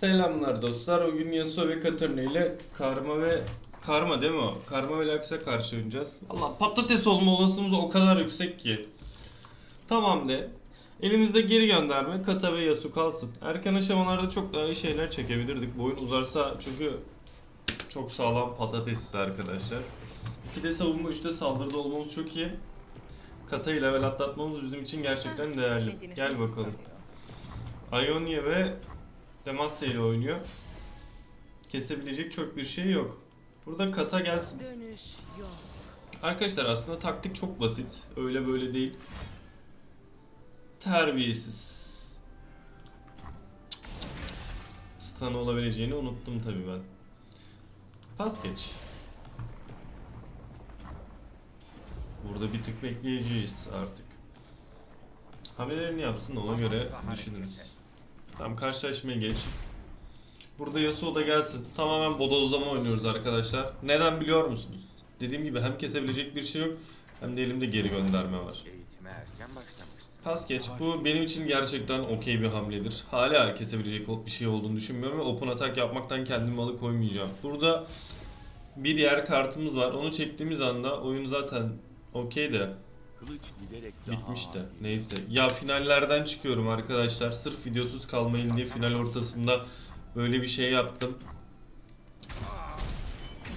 Selamlar dostlar. O gün Yasuo ve Katarina ile Karma ve Karma değil mi o? Karma ve Lux'a karşı oynayacağız. Allah patates olma olasılığımız o kadar yüksek ki. Tamam de. Elimizde geri gönderme Kata ve Yasuo kalsın. Erken aşamalarda çok daha iyi şeyler çekebilirdik. Bu oyun uzarsa çünkü çok sağlam patatesiz arkadaşlar. 2'de savunma 3'te saldırıda olmamız çok iyi. Kata'yı level atlatmamız bizim için gerçekten değerli. Gel bakalım. Ionia ve Demacia ile oynuyor. Kesebilecek çok bir şey yok. Burada kata gelsin. Arkadaşlar aslında taktik çok basit. Öyle böyle değil. Terbiyesiz. Stun olabileceğini unuttum tabi ben. Pas geç. Burada bir tık bekleyeceğiz artık. Hamlelerini yapsın ona göre düşünürüz. Tamam karşılaşmaya geç. Burada Yasuo da gelsin. Tamamen bodozlama oynuyoruz arkadaşlar. Neden biliyor musunuz? Dediğim gibi hem kesebilecek bir şey yok hem de elimde geri gönderme var. Eğitime erken başlamışsın. Pas geç. Bu benim için gerçekten okey bir hamledir. Hala kesebilecek bir şey olduğunu düşünmüyorum ve open atak yapmaktan kendimi alıkoymayacağım. Burada bir yer kartımız var. Onu çektiğimiz anda oyun zaten okey de Kılıç giderek daha bitmiş de. ağır. Neyse. Ya finallerden çıkıyorum arkadaşlar. Sırf videosuz kalmayın diye final ortasında böyle bir şey yaptım.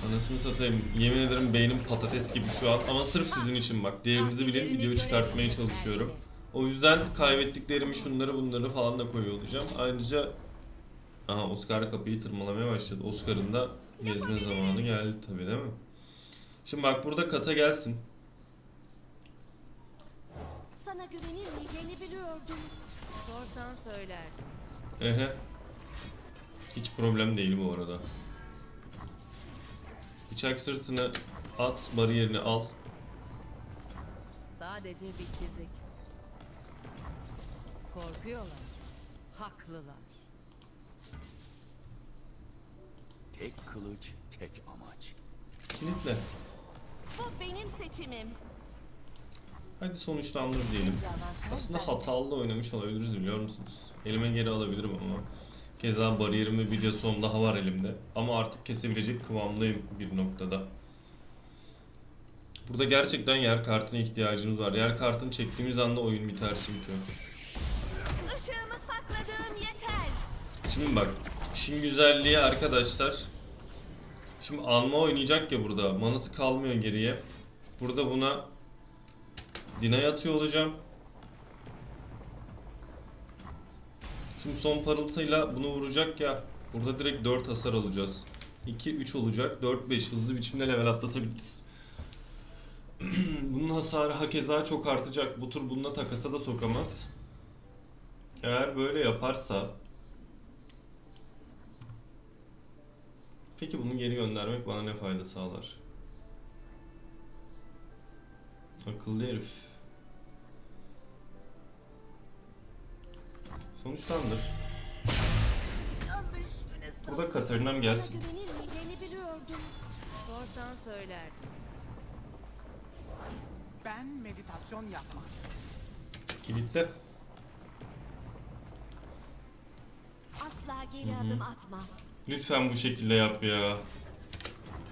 Anasını satayım. Yemin ederim beynim patates gibi şu an. Ama sırf sizin için bak. Değerinizi bilin. Videoyu çıkartmaya çalışıyorum. O yüzden kaybettiklerimi şunları bunları falan da koyuyor olacağım. Ayrıca Aha Oscar kapıyı tırmalamaya başladı. Oscar'ın da gezme zamanı geldi tabii değil mi? Şimdi bak burada kata gelsin. Sorsan söylerdim. Ehe. Hiç problem değil bu arada. Bıçak sırtını at, bariyerini al. Sadece bir çizik. Korkuyorlar. Haklılar. Tek kılıç, tek amaç. Kilitle. Bu benim seçimim. Hadi sonuçlandır diyelim. Aslında hatalı oynamış olabiliriz biliyor musunuz? Elime geri alabilirim ama. Keza bariyerim ve bir yasom daha var elimde. Ama artık kesebilecek kıvamdayım bir noktada. Burada gerçekten yer kartına ihtiyacımız var. Yer kartını çektiğimiz anda oyun biter çünkü. Şimdi bak, işin güzelliği arkadaşlar. Şimdi alma oynayacak ya burada. Manası kalmıyor geriye. Burada buna Dina'ya atıyor olacağım. Şimdi son parıltıyla bunu vuracak ya. Burada direkt 4 hasar alacağız. 2 3 olacak. 4 5 hızlı biçimde level atlatabiliriz. Bunun hasarı hakeza çok artacak. Bu tur bununla takasa da sokamaz. Eğer böyle yaparsa Peki bunu geri göndermek bana ne fayda sağlar? Akıllı herif. Sonuçlandır. Burada Katarina'm gelsin. Sorsan söylerdim. Ben meditasyon yapmam. Kilitle. Asla geri adım atma. Lütfen bu şekilde yap ya.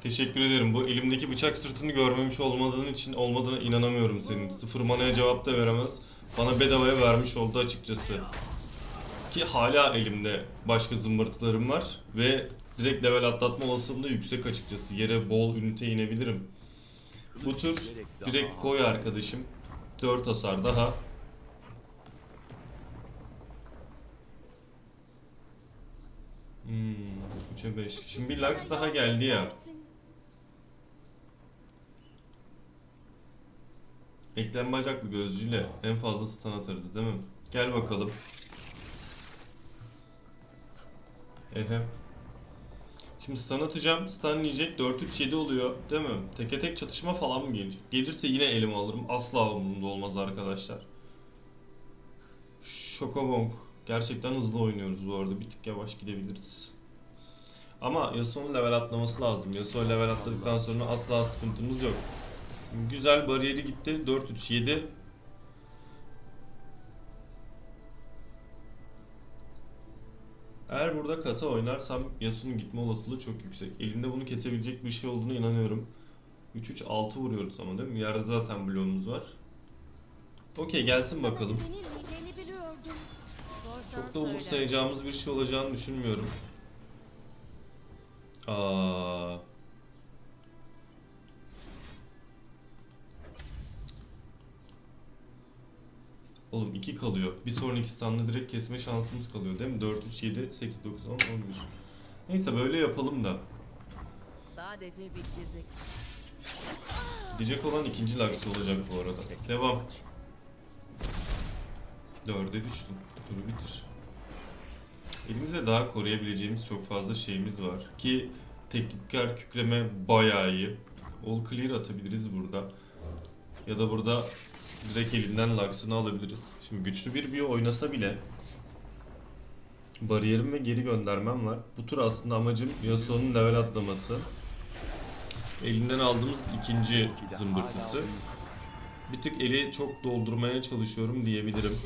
Teşekkür ederim. Bu elimdeki bıçak sırtını görmemiş olmadığın için olmadığına inanamıyorum senin. Sıfır manaya cevap da veremez. Bana bedavaya vermiş oldu açıkçası. Ki hala elimde başka zımbırtılarım var ve direkt level atlatma olasılığım da yüksek açıkçası. Yere bol ünite inebilirim. Bu tur direkt koy arkadaşım. 4 hasar daha. Hmm, 3'e 5. Şimdi bir Lux daha geldi ya. Eklem bacaklı gözcüyle en fazla stun atarız değil mi? Gel bakalım. Ehe. Şimdi stun atacağım. Stun yiyecek. 4-3-7 oluyor. Değil mi? Teke tek çatışma falan mı gelecek? Gelirse yine elime alırım. Asla umurumda olmaz arkadaşlar. Şokobong. Gerçekten hızlı oynuyoruz bu arada. Bir tık yavaş gidebiliriz. Ama Yasuo'nun level atlaması lazım. Yasuo level atladıktan sonra asla sıkıntımız yok. Güzel bariyeri gitti. 4-3-7. Eğer burada kata oynarsam Yasuo'nun gitme olasılığı çok yüksek. Elinde bunu kesebilecek bir şey olduğunu inanıyorum. 3-3-6 vuruyoruz ama değil mi? Yerde zaten bloğumuz var. Okey gelsin bakalım. Çok da umursayacağımız bir şey olacağını düşünmüyorum. Aa. Oğlum 2 kalıyor. Bir sonraki standa direkt kesme şansımız kalıyor değil mi? 4, 3, 7, 8, 9, 10, 11. Neyse böyle yapalım da. Sadece bir çizik. Diyecek olan ikinci Lux olacak bu arada. Devam. Dörde düştüm. Turu bitir. Elimizde daha koruyabileceğimiz çok fazla şeyimiz var. Ki tekniker kükreme bayağı iyi. All clear atabiliriz burada. Ya da burada direkt elinden Lux'ını alabiliriz. Şimdi güçlü bir bir oynasa bile bariyerim ve geri göndermem var. Bu tur aslında amacım Yasuo'nun level atlaması. Elinden aldığımız ikinci zımbırtısı. Bir tık eli çok doldurmaya çalışıyorum diyebilirim.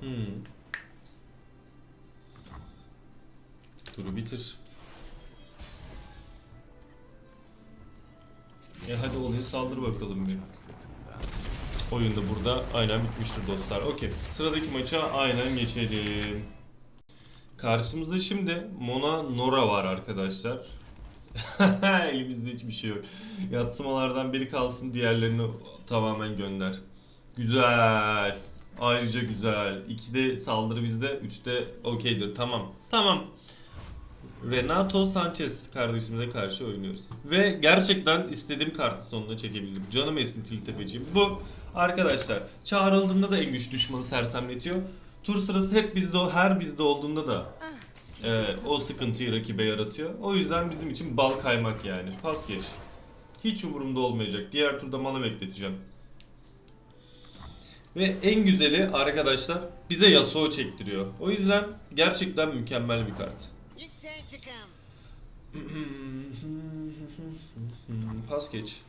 Hmm. Turu bitir. E hadi olayı saldır bakalım bir. Oyun da burada aynen bitmiştir dostlar. Okey. Sıradaki maça aynen geçelim. Karşımızda şimdi Mona Nora var arkadaşlar. Elimizde hiçbir şey yok. Yatsımalardan biri kalsın diğerlerini tamamen gönder. Güzel. Ayrıca güzel. 2'de saldırı bizde, 3'te okeydir. Tamam. Tamam. Renato Sanchez kardeşimize karşı oynuyoruz. Ve gerçekten istediğim kartı sonuna çekebildim. Canım esintili tepeciğim. Bu arkadaşlar çağrıldığında da en güç düşmanı sersemletiyor. Tur sırası hep bizde her bizde olduğunda da e, o sıkıntıyı rakibe yaratıyor. O yüzden bizim için bal kaymak yani. Pas geç. Hiç umurumda olmayacak. Diğer turda mana bekleteceğim. Ve en güzeli arkadaşlar bize Yasuo çektiriyor. O yüzden gerçekten mükemmel bir kart. Pas geç.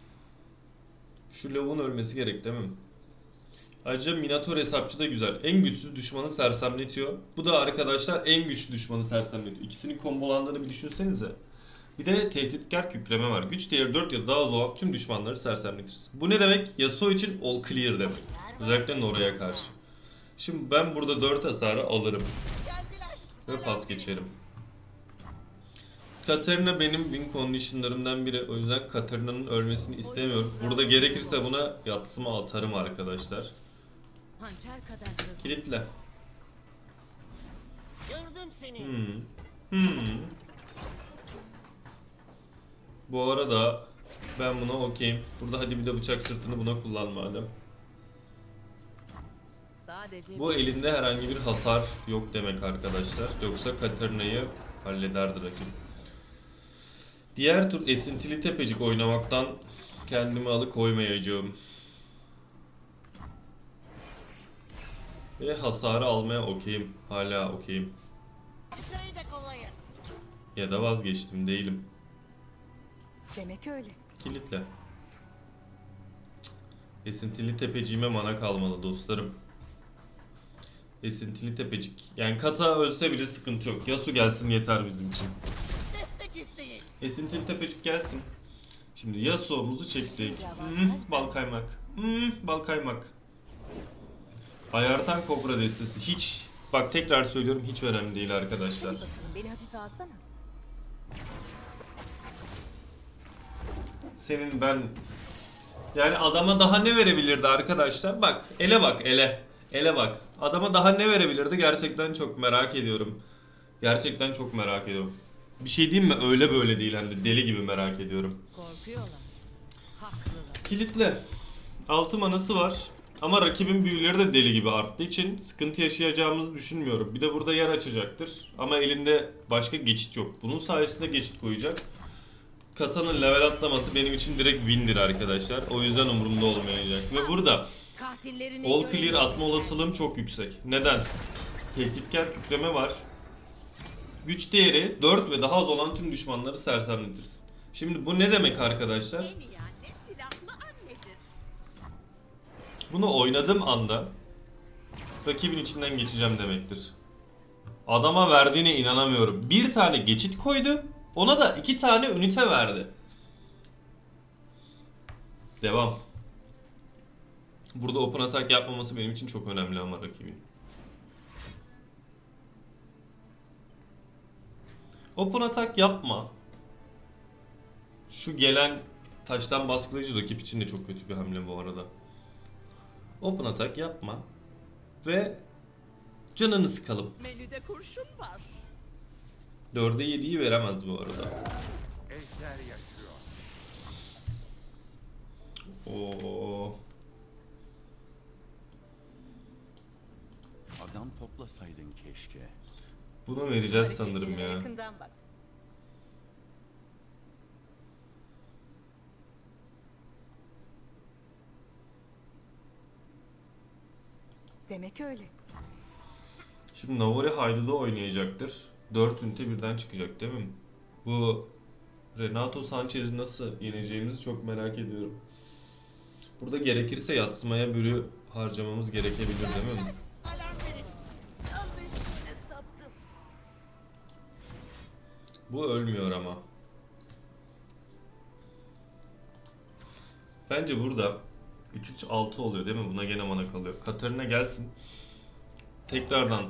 Şu lavuğun ölmesi gerek değil mi? Ayrıca Minator hesapçı da güzel. En güçsüz düşmanı sersemletiyor. Bu da arkadaşlar en güçlü düşmanı sersemletiyor. İkisinin kombolandığını bir düşünsenize. Bir de tehditkar kükreme var. Güç değeri 4 ya daha az olan tüm düşmanları sersemletirsin. Bu ne demek? Yasuo için all clear demek. Özellikle Nora'ya karşı. Şimdi ben burada 4 hasarı alırım. Ve pas geçerim. Katarina benim win conditionlarımdan biri. O yüzden Katarina'nın ölmesini istemiyorum. Burada gerekirse buna yatsıma atarım arkadaşlar. Kilitle. Hmm. Hmm. Bu arada ben buna okeyim. Burada hadi bir de bıçak sırtını buna kullan madem. Sadece Bu elinde herhangi bir hasar yok demek arkadaşlar. Yoksa Katarina'yı hallederdi rakip. Diğer tur esintili tepecik oynamaktan kendimi alıkoymayacağım. Ve hasarı almaya okeyim. Hala okeyim. Ya da vazgeçtim değilim. Demek öyle. Kilitle. Esintili tepeciğime mana kalmalı dostlarım. Esintili tepecik. Yani kata ölse bile sıkıntı yok. Yasu gelsin yeter bizim için. Esintili tepecik gelsin. Şimdi Yasuo'muzu çektik. Hmm, bal kaymak. Hmm, bal kaymak. Ayartan kobra destesi hiç bak tekrar söylüyorum hiç önemli değil arkadaşlar. Senin ben yani adama daha ne verebilirdi arkadaşlar? Bak ele bak ele. Ele bak. Adama daha ne verebilirdi gerçekten çok merak ediyorum. Gerçekten çok merak ediyorum. Bir şey diyeyim mi? Öyle böyle değil hem de deli gibi merak ediyorum. korkuyorlar. Haklılar. Kilitle. 6 manası var. Ama rakibin büyüleri de deli gibi arttığı için sıkıntı yaşayacağımızı düşünmüyorum. Bir de burada yer açacaktır. Ama elinde başka geçit yok. Bunun sayesinde geçit koyacak. Kata'nın level atlaması benim için direkt win'dir arkadaşlar. O yüzden umurumda olmayacak. Ve burada Katillerini all clear atma olasılığım çok yüksek. Neden? Tehditkar kükreme var. Güç değeri 4 ve daha az olan tüm düşmanları sersemletirsin. Şimdi bu ne demek arkadaşlar? Bunu oynadığım anda rakibin içinden geçeceğim demektir. Adama verdiğine inanamıyorum. Bir tane geçit koydu. Ona da iki tane ünite verdi. Devam. Burada open attack yapmaması benim için çok önemli ama rakibin. Open attack yapma. Şu gelen taştan baskılayıcı rakip için de çok kötü bir hamle bu arada. Open attack yapma. Ve canını sıkalım. Menüde kurşun var. 4'e 7'yi veremez bu arada. Ejder yaşıyor. Oo. Adam toplasaydın keşke. Bunu vereceğiz sanırım ya. Yakından bak. Demek öyle. Şimdi Navari Haydu'da oynayacaktır. 4 ünite birden çıkacak değil mi? Bu Renato Sanchez'i nasıl yeneceğimizi çok merak ediyorum. Burada gerekirse yatsımaya bürü harcamamız gerekebilir değil mi? Bu ölmüyor ama. Bence burada 3-3-6 oluyor değil mi? Buna gene mana kalıyor. Katarina gelsin. Tekrardan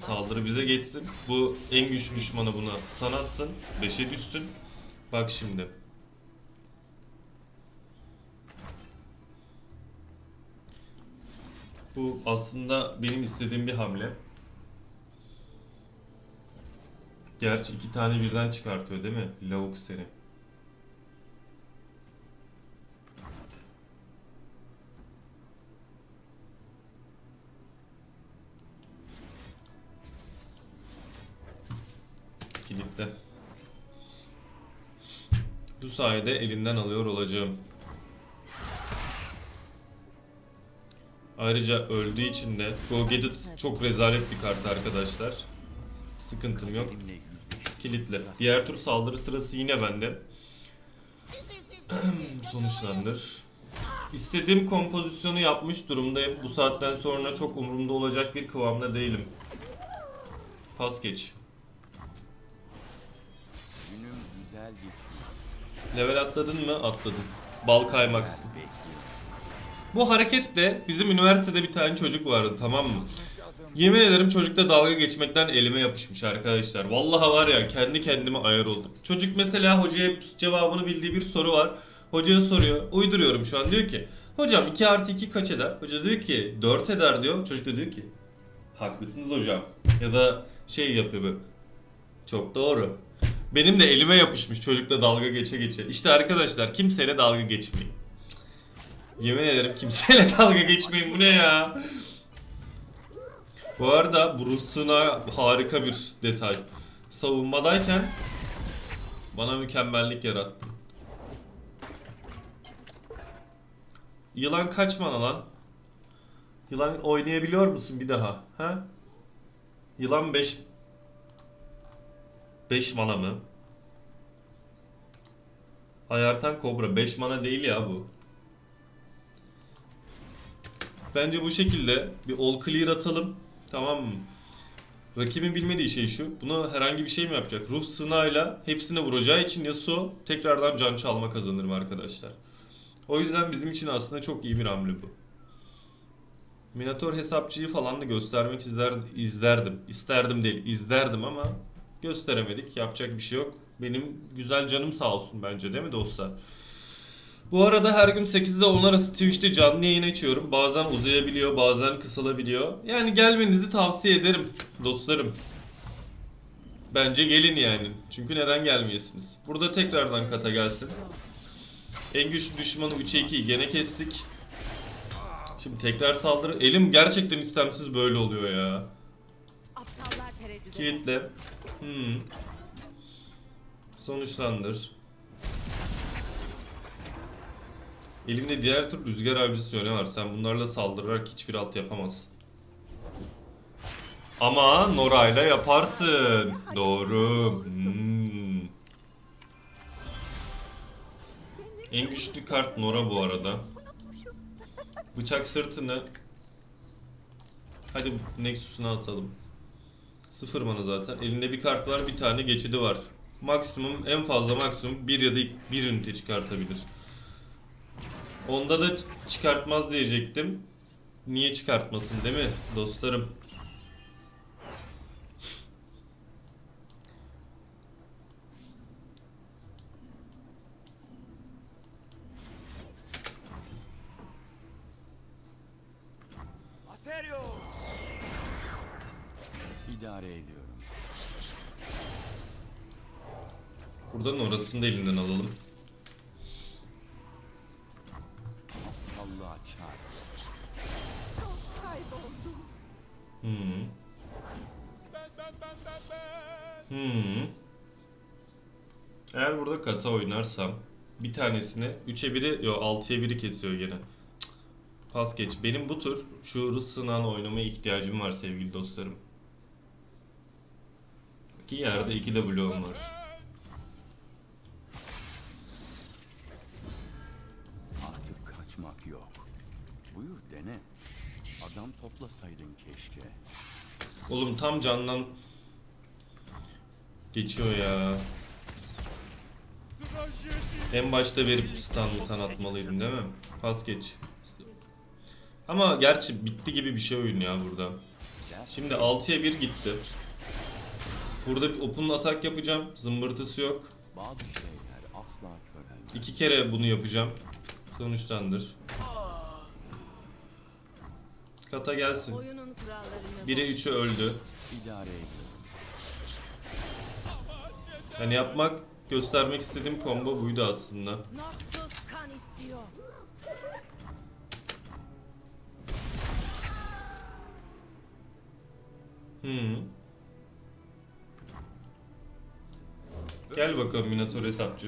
saldırı bize geçsin. Bu en güçlü düşmanı buna stun atsın. 5'e düşsün. Bak şimdi. Bu aslında benim istediğim bir hamle. Gerçi iki tane birden çıkartıyor değil mi? Lavuk seni. Kilitle. Bu sayede elinden alıyor olacağım. Ayrıca öldüğü için de Go Get It çok rezalet bir kart arkadaşlar. Sıkıntım yok. Kilitle. Diğer tur saldırı sırası yine bende. Sonuçlandır. İstediğim kompozisyonu yapmış durumdayım. Bu saatten sonra çok umurumda olacak bir kıvamda değilim. Pas geç. Level atladın mı? Atladın. Bal kaymaksın. Bu hareket de bizim üniversitede bir tane çocuk vardı tamam mı? Yemin ederim çocukla dalga geçmekten elime yapışmış arkadaşlar. Vallahi var ya kendi kendime ayar oldum. Çocuk mesela hocaya cevabını bildiği bir soru var. Hocaya soruyor. Uyduruyorum şu an diyor ki. Hocam 2 artı 2 kaç eder? Hoca diyor ki 4 eder diyor. Çocuk da diyor ki haklısınız hocam. Ya da şey yapıyor böyle. Çok doğru. Benim de elime yapışmış çocukla dalga geçe geçe. İşte arkadaşlar kimseyle dalga geçmeyin. Yemin ederim kimseyle dalga geçmeyin. Bu ne ya? Bu arada Bruce'una harika bir detay. Savunmadayken bana mükemmellik yarattı. Yılan kaç mana lan? Yılan oynayabiliyor musun bir daha? Ha? Yılan 5 5 mana mı? Ayartan Kobra 5 mana değil ya bu. Bence bu şekilde bir all clear atalım. Tamam mı? Rakibin bilmediği şey şu. Bunu herhangi bir şey mi yapacak? Ruh sınavıyla hepsine vuracağı için Yasuo tekrardan can çalma kazanırım arkadaşlar. O yüzden bizim için aslında çok iyi bir hamle bu. Minator hesapçıyı falan da göstermek izler, izlerdim. İsterdim değil, izlerdim ama gösteremedik. Yapacak bir şey yok. Benim güzel canım sağ olsun bence değil mi dostlar? Bu arada her gün 8'de 10 arası Twitch'te canlı yayın açıyorum. Bazen uzayabiliyor, bazen kısalabiliyor. Yani gelmenizi tavsiye ederim dostlarım. Bence gelin yani. Çünkü neden gelmeyesiniz? Burada tekrardan kata gelsin. En güçlü düşmanı 3'e 2'yi gene kestik. Şimdi tekrar saldırı. Elim gerçekten istemsiz böyle oluyor ya. Kilitle. Hmm. Sonuçlandır. Elimde diğer tür rüzgar avcısı yöne var. Sen bunlarla saldırarak hiçbir alt yapamazsın. Ama Nora'yla yaparsın. Doğru. Hmm. En güçlü kart Nora bu arada. Bıçak sırtını. Hadi Nexus'una atalım. Sıfır mana zaten. Elinde bir kart var, bir tane geçidi var. Maksimum, en fazla maksimum bir ya da bir ünite çıkartabilir. Onda da çıkartmaz diyecektim. Niye çıkartmasın değil mi dostlarım? Aserio! İdare ediyorum. Buradan orasını da elinden alalım. Allah çarp. Kayboldum. Hmm. Hmm. Eğer burada kata oynarsam bir tanesini 3'e 1'i yo 6'ya 1'i kesiyor gene. Cık. Pas geç. Benim bu tur şuuru sınan oynamaya ihtiyacım var sevgili dostlarım. Ki yerde 2 de bloğum var. Buyur dene. Adam toplasaydın keşke. Oğlum tam candan geçiyor ya. En başta verip stun mutan atmalıydım değil mi? Pas geç. Ama gerçi bitti gibi bir şey oyun ya burada. Şimdi 6'ya 1 gitti. Burada bir open atak yapacağım. Zımbırtısı yok. İki kere bunu yapacağım. Sonuçtandır. Kata gelsin. 1'e 3'ü öldü. Yani yapmak, göstermek istediğim combo buydu aslında. Hmm. Gel bakalım Minotaur hesapçı.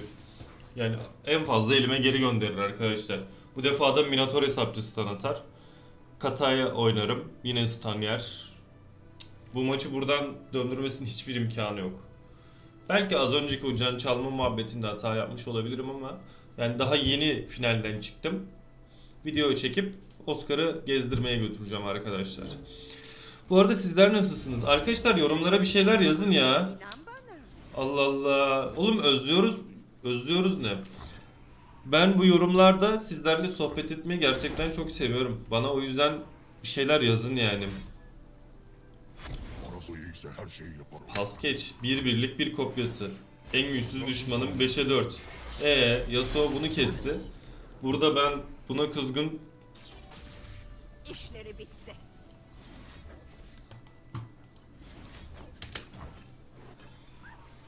Yani en fazla elime geri gönderir arkadaşlar. Bu defa da Minotaur hesapçı stun atar. Kataya oynarım. Yine stun. Bu maçı buradan döndürmesinin hiçbir imkanı yok. Belki az önceki o can çalma muhabbetinde hata yapmış olabilirim ama yani daha yeni finalden çıktım. Video çekip Oscar'ı gezdirmeye götüreceğim arkadaşlar. Bu arada sizler nasılsınız? Arkadaşlar yorumlara bir şeyler yazın ya. Allah Allah. Oğlum özlüyoruz. Özlüyoruz ne? Ben bu yorumlarda sizlerle sohbet etmeyi gerçekten çok seviyorum. Bana o yüzden bir şeyler yazın yani. Pas geç. Bir birlik bir kopyası. En güçsüz düşmanım 5'e 4. Ee, Yasuo bunu kesti. Burada ben buna kızgın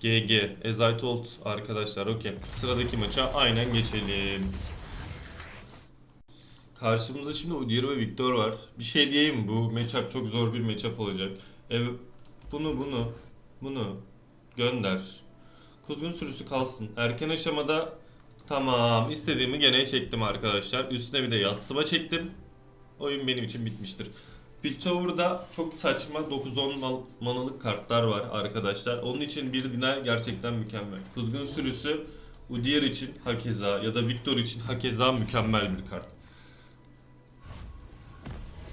GG. Ezaytold arkadaşlar okey. Sıradaki maça aynen geçelim. Karşımızda şimdi Udyr ve Victor var. Bir şey diyeyim? Bu matchup çok zor bir matchup olacak. Evet. Bunu bunu bunu gönder. Kuzgun sürüsü kalsın. Erken aşamada tamam istediğimi gene çektim arkadaşlar. Üstüne bir de yatsıma çektim. Oyun benim için bitmiştir. Piltover'da çok saçma 9-10 mal- manalık kartlar var arkadaşlar. Onun için bir diner gerçekten mükemmel. Kuzgun sürüsü Udyr için hakeza ya da Victor için hakeza mükemmel bir kart.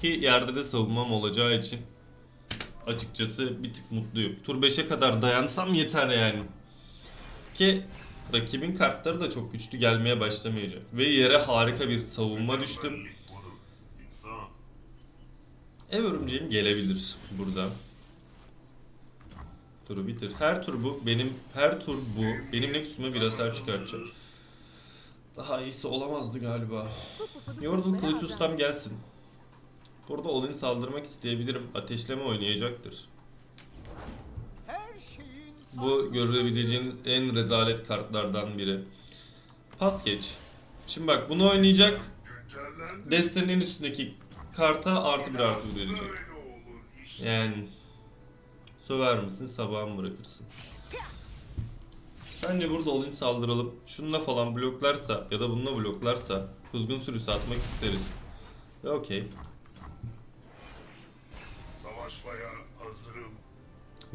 Ki yerde de savunmam olacağı için açıkçası bir tık mutluyum. Tur 5'e kadar dayansam yeter yani. Ki rakibin kartları da çok güçlü gelmeye başlamayacak. Ve yere harika bir savunma düştüm. Ev örümceğim gelebilir burada. Turu bitir. Her tur bu. Benim her tur bu. Benim Nexus'uma bir hasar çıkartacak. Daha iyisi olamazdı galiba. Yordle Kılıç Ustam gelsin. Burada Olin saldırmak isteyebilirim. Ateşleme oynayacaktır. Bu görebileceğiniz en rezalet kartlardan biri. Pas geç. Şimdi bak bunu oynayacak. Destenin üstündeki karta artı bir artı bir verecek. Yani söver misin sabah mı bırakırsın? Bence burada Olin saldıralım. Şununla falan bloklarsa ya da bununla bloklarsa kuzgun sürüsü atmak isteriz. Ve okey.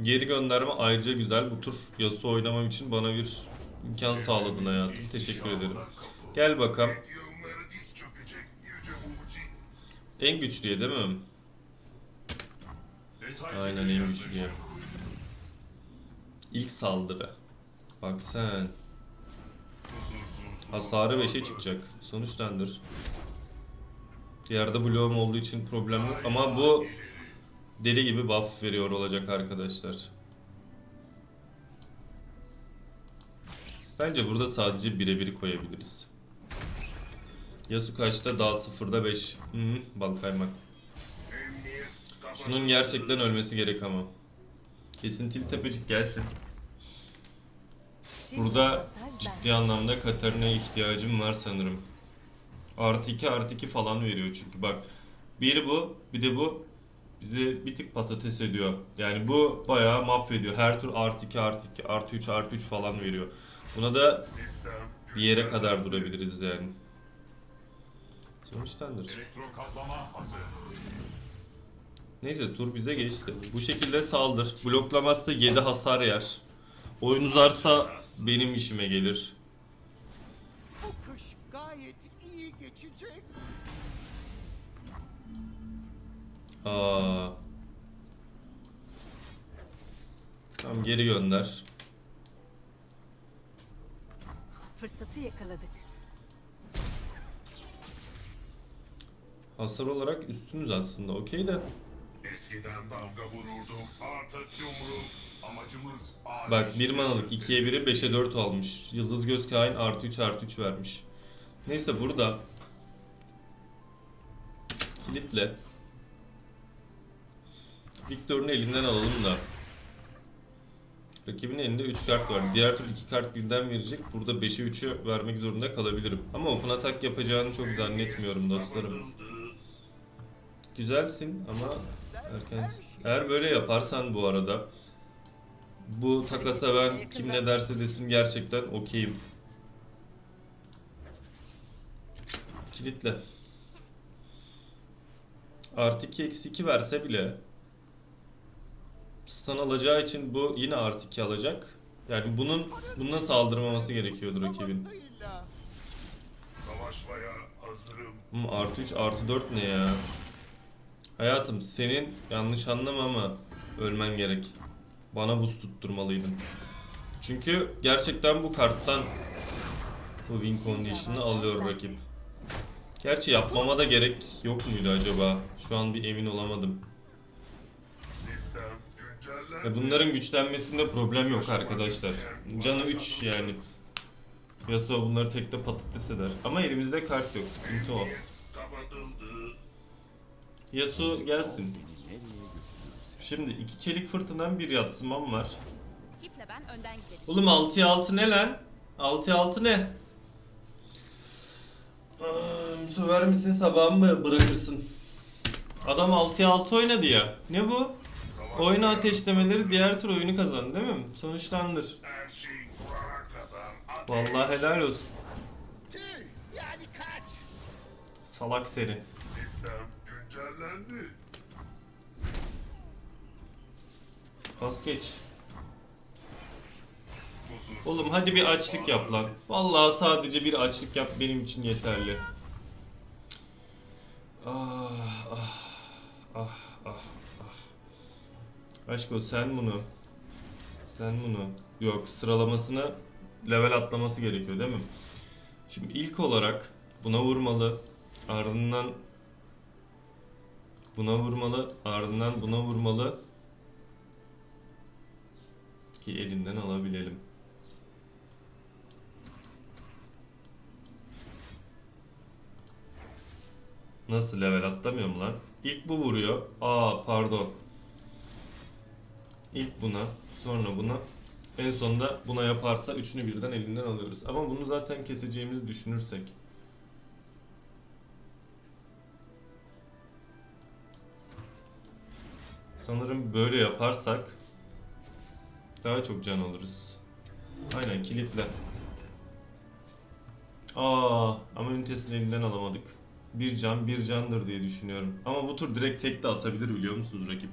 Geri gönderme ayrıca güzel. Bu tur Yasuo oynamam için bana bir imkan sağladın hayatım. Teşekkür ederim. Gel bakalım. En güçlüye değil mi? Aynen en güçlüye. İlk saldırı. Bak sen. Hasarı 5'e çıkacak. Sonuçlandır. Diğerde bloğum olduğu için problem yok ama bu deli gibi buff veriyor olacak arkadaşlar. Bence burada sadece birebir koyabiliriz. Yasu kaçta? Daha sıfırda 5. Hmm, bal kaymak. Şunun gerçekten ölmesi gerek ama. Kesintili tepecik gelsin. Burada ciddi anlamda Katarina'ya ihtiyacım var sanırım. Artı 2 artı 2 falan veriyor çünkü bak. Bir bu bir de bu bizi bir tık patates ediyor. Yani bu bayağı mahvediyor. Her tur artı 2 artı 2 artı 3 artı 3 falan veriyor. Buna da bir yere kadar durabiliriz yani. Sonuçtandır. elektro kaplama hazır. Neyse tur bize geçti. Bu şekilde saldır. Bloklamazsa 7 hasar yer. Oyun uzarsa benim işime gelir. Bu kış gayet iyi geçecek. Aa. Tamam geri gönder. Fırsatı yakaladık. Hasar olarak üstünüz aslında okey de. Eskiden damga vururdum. Artık yumruk. Amacımız ağır. Bak 1 manalık 2'ye 1'i 5'e 4 almış. Yıldız göz kain artı 3 artı 3 vermiş. Neyse burada kilitle Victor'un elinden alalım da Rakibin elinde 3 kart var. Diğer tur 2 kart birden verecek. Burada 5'e 3'ü vermek zorunda kalabilirim. Ama open atak yapacağını çok zannetmiyorum dostlarım. Güzelsin ama erkensin. Eğer böyle yaparsan bu arada bu takasa ben kim ne derse desin gerçekten okeyim. Kilitle. Artı 2 eksi 2 verse bile stun alacağı için bu yine artı 2 alacak. Yani bunun bununla saldırmaması gerekiyordur rakibin. Mamasıyla. Savaşmaya hazırım. Ama artı 3 artı 4 ne ya? Hayatım senin yanlış anlama ama ölmen gerek. Bana buz tutturmalıydın. Çünkü gerçekten bu karttan bu win condition'ı alıyor rakip. Gerçi yapmama da gerek yok muydu acaba? Şu an bir emin olamadım. E bunların güçlenmesinde problem yok arkadaşlar. Canı 3 yani. Yasuo bunları tekte patates eder. Ama elimizde kart yok. Sıkıntı o. Yasuo gelsin. Şimdi iki çelik fırtından bir yatsımam var. Oğlum 6'ya 6 ne lan? 6'ya 6 ne? Aa, söver misin sabah mı bırakırsın? Adam 6'ya 6 oynadı ya. Ne bu? Oyunu ateşlemeleri diğer tur oyunu kazandı değil mi? Sonuçlandır. Vallahi helal olsun. Tüh, yani kaç. Salak seni. Sistem güncellendi. Pas geç. Oğlum hadi bir açlık yap lan. Vallahi sadece bir açlık yap benim için yeterli. Ah ah ah ah ah. Aşko sen bunu sen bunu yok sıralamasını level atlaması gerekiyor değil mi? Şimdi ilk olarak buna vurmalı. Ardından buna vurmalı. Ardından buna vurmalı. Ki elinden alabilelim. Nasıl level atlamıyorum lan? İlk bu vuruyor. Aa pardon. İlk buna, sonra buna. En sonunda buna yaparsa üçünü birden elinden alıyoruz. Ama bunu zaten keseceğimizi düşünürsek. Sanırım böyle yaparsak daha çok can alırız. Aynen kilitle. Aa ama ünitesini elinden alamadık. Bir can bir candır diye düşünüyorum. Ama bu tur direkt tek de atabilir biliyor musunuz rakip?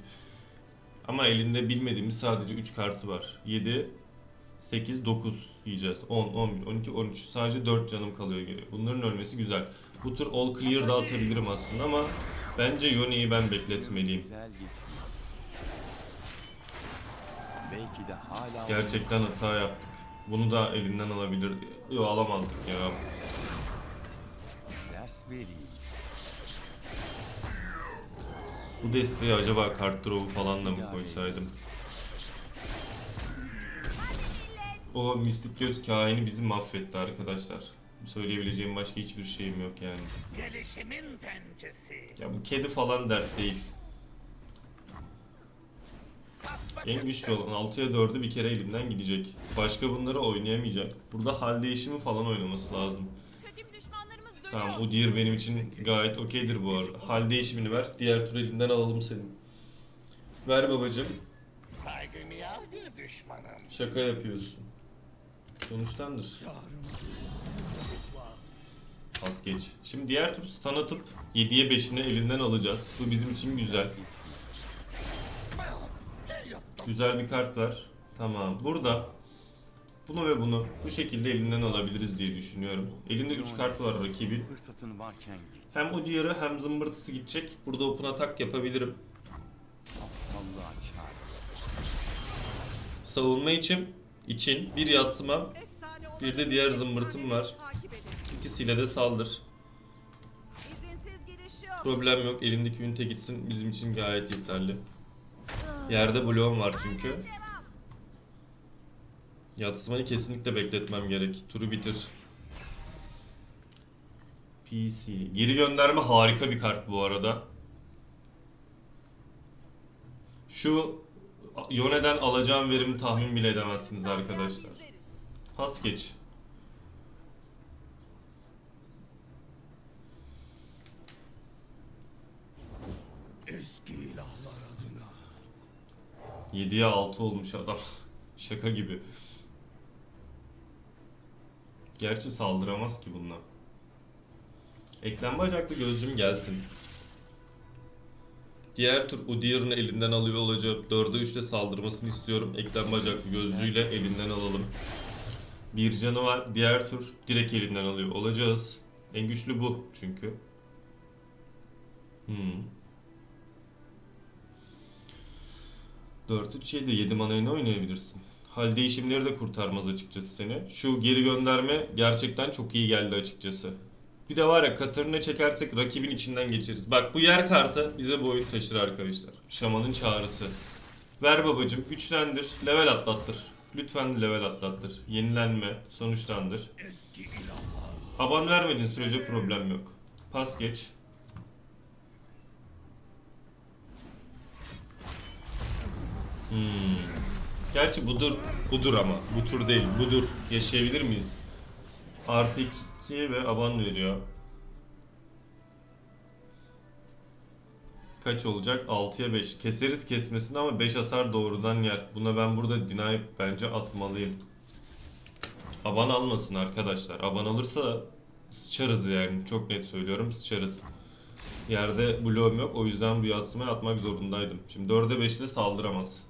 Ama elinde bilmediğimiz sadece 3 kartı var. 7, 8, 9 yiyeceğiz. 10, 11, 12, 13. Sadece 4 canım kalıyor geriye. Bunların ölmesi güzel. Bu tur all clear da atabilirim aslında ama bence Yoni'yi ben bekletmeliyim. Belki de hala Gerçekten hata yaptık. Bunu da elinden alabilir. Yo alamazdık ya. ders vereyim. Bu desteği acaba kart drop'u falan da mı koysaydım? O mistik göz kahini bizi mahvetti arkadaşlar. Söyleyebileceğim başka hiçbir şeyim yok yani. Gelişimin pençesi. Ya bu kedi falan dert değil. En güçlü olan 6'ya 4'ü bir kere elimden gidecek. Başka bunları oynayamayacak. Burada hal değişimi falan oynaması lazım. Tamam o diğer benim için gayet okeydir bu arada. Hal değişimini ver. Diğer tur elinden alalım senin. Ver babacım. Saygınyav bir düşmanım. Şaka yapıyorsun. Sonuçtandır. Pas geç. Şimdi diğer tur stun atıp 7'ye 5'ini elinden alacağız. Bu bizim için güzel. Güzel bir kart var. Tamam. Burada bunu ve bunu bu şekilde elinden alabiliriz diye düşünüyorum. Elinde 3 kart var rakibin. Hem o diğeri hem zımbırtısı gidecek. Burada open atak yapabilirim. Savunma için için bir yatsımam, bir de diğer zımbırtım var. İkisiyle de saldır. Problem yok. Elimdeki ünite gitsin. Bizim için gayet yeterli. Yerde bloğum var çünkü. Yatsımayı kesinlikle bekletmem gerek. Turu bitir. PC. Geri gönderme harika bir kart bu arada. Şu Yone'den alacağım verimi tahmin bile edemezsiniz arkadaşlar. Pas geç. 7'ye 6 olmuş adam. Şaka gibi. Gerçi saldıramaz ki bununla. Eklem bacaklı gözcüm gelsin. Diğer tur Udyr'ını elinden alıyor olacak. 4'e 3'te saldırmasını istiyorum. Eklem bacaklı gözcüyle elinden alalım. Bir canı var. Diğer tur direkt elinden alıyor olacağız. En güçlü bu çünkü. Hmm. 4-3-7 7 manayla oynayabilirsin. Hal değişimleri de kurtarmaz açıkçası seni. Şu geri gönderme gerçekten çok iyi geldi açıkçası. Bir de var ya Katarina çekersek rakibin içinden geçeriz. Bak bu yer kartı bize bu oyun taşır arkadaşlar. Şamanın çağrısı. Ver babacım güçlendir, level atlattır. Lütfen level atlattır. Yenilenme, sonuçlandır. Aban vermediğin sürece problem yok. Pas geç. Hmm. Gerçi budur, budur ama. Bu tur değil, budur. Yaşayabilir miyiz? Artı 2 ve aban veriyor. Kaç olacak? 6'ya 5. Keseriz kesmesini ama 5 hasar doğrudan yer. Buna ben burada deny bence atmalıyım. Aban almasın arkadaşlar. Aban alırsa sıçarız yani. Çok net söylüyorum sıçarız. Yerde bloğum yok. O yüzden bu yatsımaya atmak zorundaydım. Şimdi 4'e 5'te saldıramaz.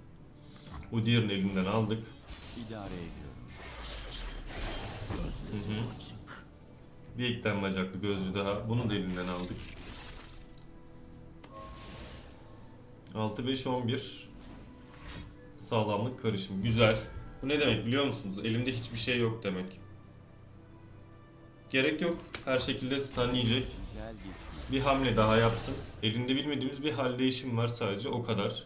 Udyr'ın elinden aldık. İdare ediyorum. Hı hı. Bir ekten bacaklı gözlü daha. Bunu da elinden aldık. 6-5-11 Sağlamlık karışım. Güzel. Bu ne demek biliyor musunuz? Elimde hiçbir şey yok demek. Gerek yok. Her şekilde stun yiyecek. Bir hamle daha yapsın. Elinde bilmediğimiz bir hal değişim var sadece o kadar.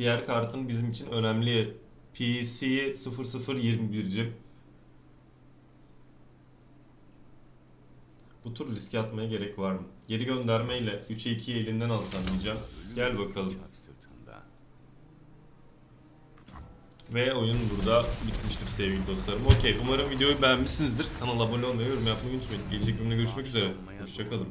Diğer kartın bizim için önemli. PC 0021'ci. Bu tur riske atmaya gerek var mı? Geri göndermeyle 3'e 2'yi elinden alsan diyeceğim. Gel bakalım. Ve oyun burada bitmiştir sevgili dostlarım. Okey umarım videoyu beğenmişsinizdir. Kanala abone olmayı, yorum yapmayı unutmayın. Gelecek bölümde görüşmek üzere. Hoşçakalın.